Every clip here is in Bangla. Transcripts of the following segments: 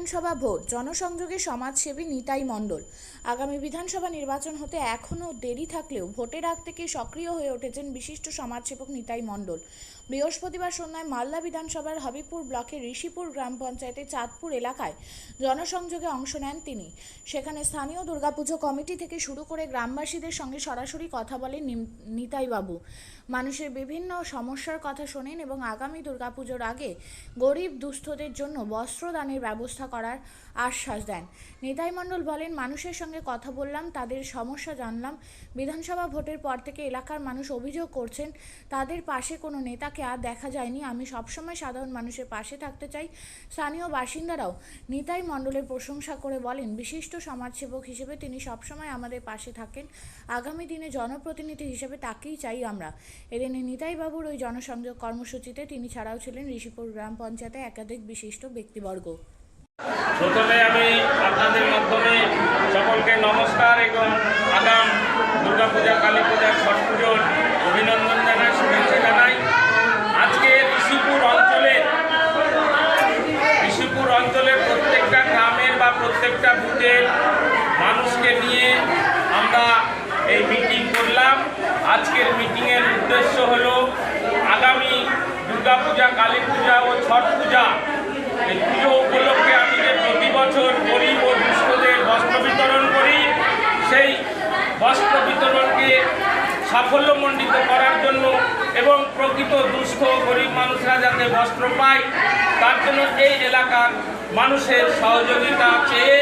বিধানসভা ভোট, জনসংযোগে সমাজসেবী নিতাই মণ্ডল। আগামী বিধানসভা নির্বাচন হতে এখনও দেরি থাকলেও ভোটের আগ থেকে সক্রিয় হয়ে উঠেছেন বিশিষ্ট সমাজসেবক নিতাই মণ্ডল। বৃহস্পতিবার সন্ধ্যায় মালদা বিধানসভার হবিপুর ব্লকের ঋষিপুর গ্রাম পঞ্চায়েতের চাঁদপুর এলাকায় জনসংযোগে অংশ নেন তিনি। সেখানে স্থানীয় দুর্গাপুজো কমিটি থেকে শুরু করে গ্রামবাসীদের সঙ্গে সরাসরি কথা বলেন নিতাইবাবু। মানুষের বিভিন্ন সমস্যার কথা শোনেন এবং আগামী দুর্গাপুজোর আগে গরিব দুস্থদের জন্য বস্ত্রদানের ব্যবস্থা করার আশ্বাস দেন। নিতাই মণ্ডল বলেন, মানুষের সঙ্গে কথা বললাম, তাদের সমস্যা জানলাম। বিধানসভা ভোটের পর থেকে এলাকার মানুষ অভিযোগ করছেন, তাদের পাশে কোনো নেতাকে আর দেখা যায়নি। আমি সবসময় সাধারণ মানুষের পাশে থাকতে চাই। স্থানীয় বাসিন্দারাও নিতাই মণ্ডলের প্রশংসা করে বলেন, বিশিষ্ট সমাজসেবক হিসেবে তিনি সবসময় আমাদের পাশে থাকেন। আগামী দিনে জনপ্রতিনিধি হিসেবে তাকেই চাই আমরা। এদিনে নিতাইবাবুর ওই জনসংযোগ কর্মসূচিতে তিনি ছাড়াও ছিলেন ঋষিপুর গ্রাম পঞ্চায়েতে একাধিক বিশিষ্ট ব্যক্তিবর্গ। প্রথমে আমি আপনাদের মাধ্যমে সকলকে নমস্কার এবং আগাম দুর্গাপূজা কালী পূজা ছট পুজোর অভিনন্দন জানাই, শুভেচ্ছা জানাই আজকে ঋষিপুর অঞ্চলের ঋষিপুর অঞ্চলের প্রত্যেকটা গ্রামের বা প্রত্যেকটা বুথের মানুষকে নিয়ে আমরা এই মিটিং করলাম আজকের মিটিংয়ের উদ্দেশ্য হল আগামী দুর্গাপূজা কালী পূজা ও ছট পূজা। এই পুজো উপলক্ষে আমি যে প্রতি বছর গরিব ও দুস্থদের বস্ত্র বিতরণ করি, সেই বস্ত্র বিতরণকে সাফল্যমণ্ডিত করার জন্য এবং প্রকৃত দুস্থ গরিব মানুষরা যাতে বস্ত্র পায়, তার জন্য এই এলাকার মানুষের সহযোগিতা চেয়ে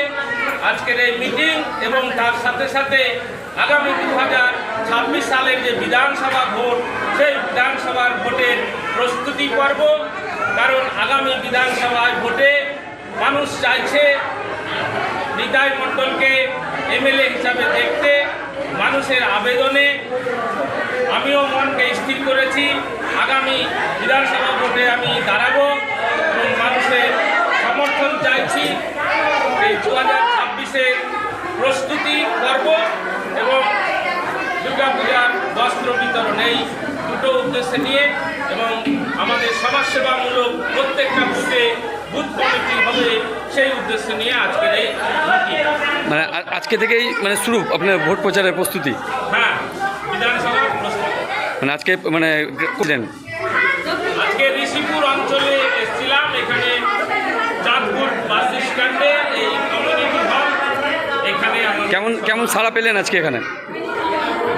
আজকের এই মিটিং এবং তার সাথে সাথে আগামী দু হাজার ছাব্বিশ সালের যে বিধানসভা ভোট, সেই বিধানসভার ভোটের প্রস্তুতি পর্ব, কারণ আগামী বিধানসভায় ভোটে মানুষ চাইছে বিদায় মণ্ডলকে এমএলএ হিসাবে দেখতে, মানুষের আবেদনে। আমিও মনকে স্থির করেছি, আগামী বিধানসভা ভোটে আমি দাঁড়াবো এবং মানুষের সমর্থন চাইছি। এই দু হাজার প্রস্তুতি করব এবং দুর্গাপূজার বস্ত্র বিতরণ এই দুটো উদ্দেশ্য নিয়ে এবং আমাদের সমাজসেবামূলক প্রত্যেকটা বুথে বুথ কমিটি হবে সেই উদ্দেশ্য নিয়ে আজকের এই মানে আজকে থেকেই মানে শুরু আপনার ভোট প্রচারের প্রস্তুতি? হ্যাঁ বিধানসভার প্রস্তুতি। মানে আজকে মানে করলেন? আজকে ঋষিপুর অঞ্চলে এসেছিলাম এখানে চাঁদপুর বাস স্ট্যান্ডে এই কমিউনিটি হল এখানে কেমন কেমন সাড়া পেলেন আজকে এখানে?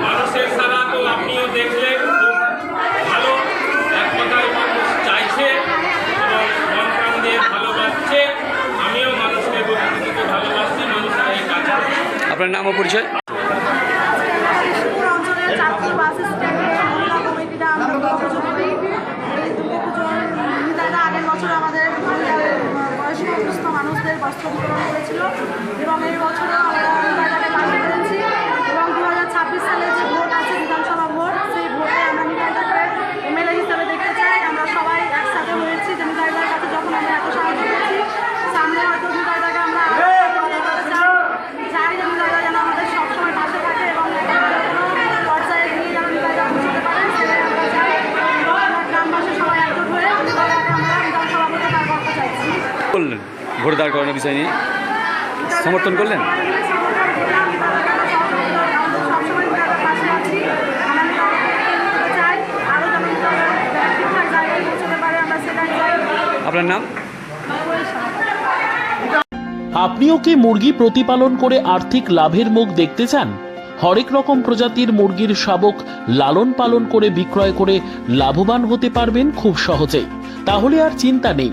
মানুষের সারা দেখলে ভালো এক কথায় মানুষ চাইছে এবং মন প্রাণ দিয়ে ভালোবাসছে। আমিও মানুষকে ভালোবাসছি মানুষ আপনার নাম ও পরিচয়? করলেন? ভোট দাঁড় করানোর বিষয় নিয়ে? সমর্থন করলেন? আপনার নাম? আপনিও কি মুরগি প্রতিপালন করে আর্থিক লাভের মুখ দেখতে চান? হরেক রকম প্রজাতির মুরগির শাবক লালন পালন করে বিক্রয় করে লাভবান হতে পারবেন খুব সহজেই। তাহলে আর চিন্তা নেই।